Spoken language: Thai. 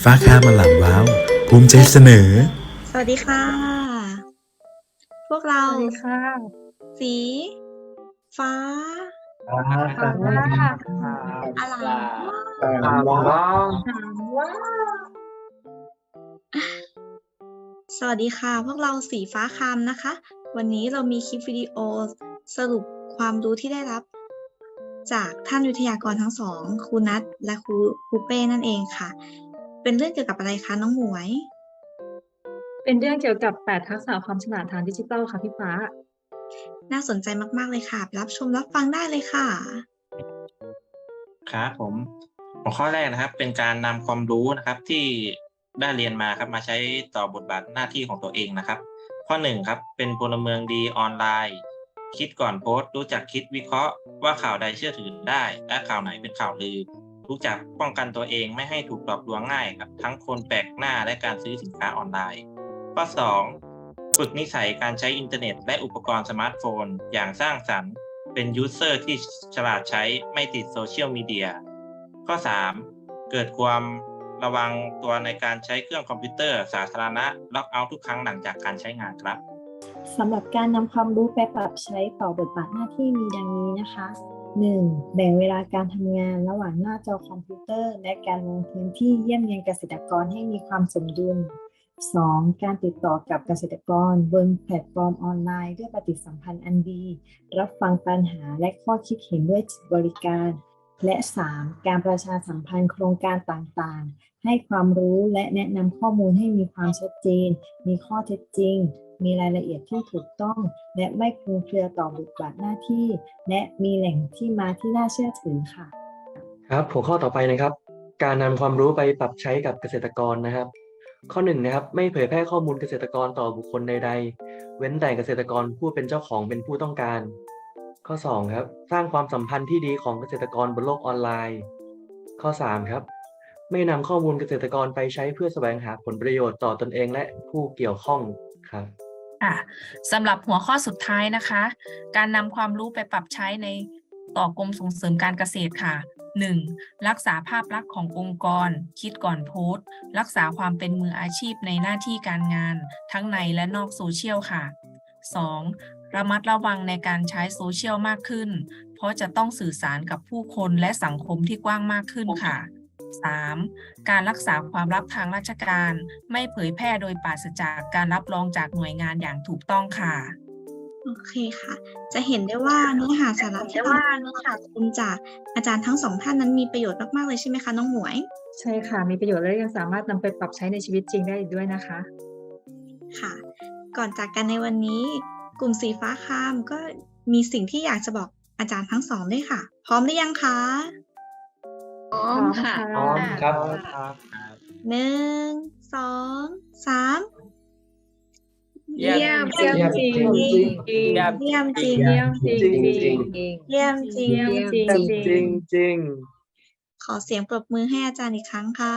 ฟ้าข้ามมาหลังว้าว ภูมิใจเสนอ สวัสดีค่ะ พวกเรา สวัสดีค่ะ สี ฟ้าค่ะอลามว้าวว้าวสวัสดีค่ะ พวกเราสีฟ้าคามนะคะ วันนี้เรามีคลิปวิดีโอสรุปความรู้ที่ได้รับ จากท่านวิทยากรทั้งสองครูนัทและครูครูเป้นั่นเองค่ะ เป็นเรื่องเกี่ยวกับอะไรคะน้องหมวย เป็นเรื่องเกี่ยวกับ 8 ทักษะความฉลาดทางดิจิทัลค่ะพี่ฟ้า น่าสนใจมาก ๆ เลยค่ะ รับชมรับฟังได้เลยค่ะ ครับผมหัวข้อแรกนะครับ เป็นการนำความรู้นะครับที่ได้เรียนมาครับมาใช้ต่อบทบาทหน้าที่ของตัวเองนะครับ ข้อหนึ่งครับเป็นพลเมืองดีออนไลน์คิดก่อนโพสต์รู้จักคิดวิเคราะห์ว่าข่าวใดเชื่อถือได้ และข่าวไหนเป็นข่าวลือ รู้จักป้องกันตัวเองไม่ให้ถูกหลอกลวงง่ายครับ ทั้งคนแปลกหน้าและการซื้อสินค้าออนไลน์ ข้อสองฝึกนิสัยการใช้อินเทอร์เน็ต และอุปกรณ์สมาร์ทโฟน อย่างสร้างสรรค์เป็นยูเซอร์ที่ฉลาดใช้ไม่ติดโซเชียลมีเดีย ข้อ 3. เกิดความระวังตัวในการใช้เครื่องคอมพิวเตอร์สาธารณะล็อกเอาท์ทุกครั้งหลังจากการใช้งานครับสำหรับการนำความรู้ไปปรับใช้ต่อบทบาทหน้าที่มีดังนี้นะคะ 1. แบ่งเวลาการทำงานระหว่างหน้าจอคอมพิวเตอร์ และการลงพื้นที่เยี่ยมเยียนเกษตรกรให้มีความสมดุล 2. การติดต่อกับเกษตรกร บนแพลตฟอร์มออนไลน์ด้วยปฏิสัมพันธ์อันดี รับฟังปัญหาและข้อคิดเห็นด้วยบริการ และ 3. การประชาสัมพันธ์โครงการต่างๆ ให้ความรู้และแนะนำข้อมูลให้มีความชัดเจน มีข้อเท็จจริง มีรายละเอียดที่ถูกต้อง และไม่คลุมเครือต่อบทบาทหน้าที่ และมีแหล่งที่มาที่น่าเชื่อถือค่ะ ครับหัวข้อต่อไปนะครับ การนำความรู้ไปปรับใช้กับเกษตรกรนะครับ ข้อหนึ่งนะครับไม่เผยแพร่ข้อมูลเกษตรกรต่อบุคคลใด ๆ เว้นแต่เกษตรกรผู้เป็นเจ้าของเป็นผู้ต้องการ ข้อสองครับสร้างความสัมพันธ์ที่ดีของเกษตรกรบนโลกออนไลน์ ข้อสามครับไม่นำข้อมูลเกษตรกรไปใช้เพื่อแสวงหาผลประโยชน์ต่อตนเองและผู้เกี่ยวข้องครับ ค่ะสำหรับหัวข้อสุดท้ายนะคะ การนำความรู้ไปปรับใช้ในต่อกรมส่งเสริมการเกษตรค่ะ 1. รักษาภาพลักษณ์ขององค์กร คิดก่อนโพสต์ รักษาความเป็นมืออาชีพในหน้าที่การงาน ทั้งในและนอกโซเชียลค่ะ 2. ระมัดระวังในการใช้โซเชียลมากขึ้น เพราะจะต้องสื่อสารกับผู้คนและสังคมที่กว้างมากขึ้นค่ะ 3. การรักษาความลับทางราชการ ไม่เผยแพร่โดยปราศจากการรับรองจากหน่วยงานอย่างถูกต้องค่ะโอเคค่ะ จะเห็นได้ว่าเนื้อหาสาระที่ว่าเนื้อหาคุณจากอาจารย์ทั้งสองท่านนั้นมีประโยชน์มากๆเลยใช่ไหมคะน้องหมวย ใช่ค่ะ มีประโยชน์และยังสามารถนำไปปรับใช้ในชีวิตจริงได้อีกด้วยนะคะ ค่ะ ก่อนจากกันในวันนี้ กลุ่มสีฟ้าคามก็มีสิ่งที่อยากจะบอกอาจารย์ทั้งสองด้วยค่ะ พร้อมหรือยังคะ พร้อมค่ะพร้อมครับหนึ่งสองสามเยี่ยมเยี่ยมจริงเยี่ยมจริงเยี่ยมจริงเยี่ยมจริงจริงจริงเยี่ยมจริงเยี่ยมจริงจริงจริงขอเสียงปรบมือให้อาจารย์อีกครั้งค่ะ